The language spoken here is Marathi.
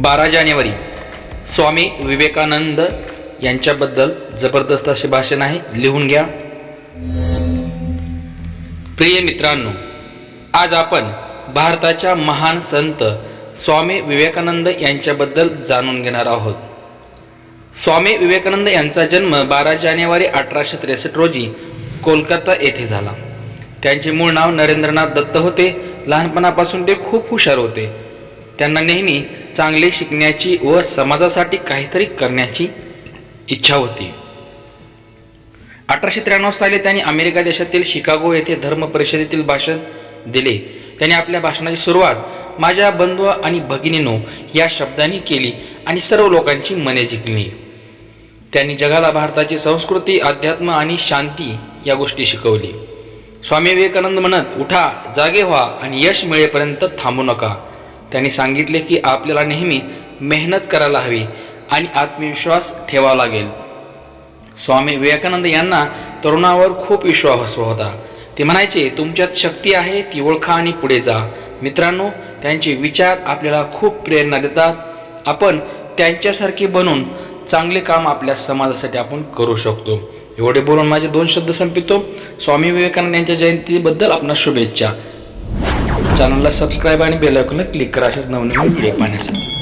बारा जानेवारी. स्वामी विवेकानंद यांच्याबद्दल जबरदस्त असे भाषण आहे. लिहून घ्या. प्रिय मित्रांनो आज आपण भारताच्या महान संत स्वामी विवेकानंद यांच्याबद्दल जाणून घेणार आहोत. स्वामी विवेकानंद यांचा जन्म बारा जानेवारी अठराशे त्रेसष्ट रोजी कोलकाता येथे झाला. त्यांचे मूळ नाव नरेंद्रनाथ दत्त होते. लहानपणापासून ते खूप हुशार होते. त्यांना नेहमी चांगले शिकण्याची व समाजासाठी काहीतरी करण्याची इच्छा होती. अठराशे त्र्याण्णव साली त्यांनी अमेरिका देशातील शिकागो येथे धर्म परिषदेतील भाषण दिले. त्यांनी आपल्या भाषणाची सुरुवात माझ्या बंधू आणि भगिनीनो या शब्दांनी केली आणि सर्व लोकांची मने जिंकली. त्यांनी जगाला भारताची संस्कृती अध्यात्म आणि शांती या गोष्टी शिकवली. स्वामी विवेकानंद म्हणत उठा जागे व्हा आणि यश मिळेपर्यंत थांबू नका. त्यांनी सांगितले की आपल्याला नेहमी मेहनत करायला हवी आणि आत्मविश्वास ठेवावा लागेल. स्वामी विवेकानंद यांना तरुणावर खूप विश्वास होता. ते म्हणायचे तुमच्यात शक्ती आहे ती ओळखा आणि पुढे जा. मित्रांनो त्यांचे विचार आपल्याला खूप प्रेरणा देतात. आपण त्यांच्यासारखे बनून चांगले काम आपल्या समाजासाठी आपण करू शकतो. एवढे बोलून माझे दोन शब्द संपितो. स्वामी विवेकानंद यांच्या जयंतीबद्दल आपणास शुभेच्छा. चॅनलला सबस्क्राईब आणि बेल क्लिक करा अशाच नवनवीन व्हिडिओ पाहण्यासाठी.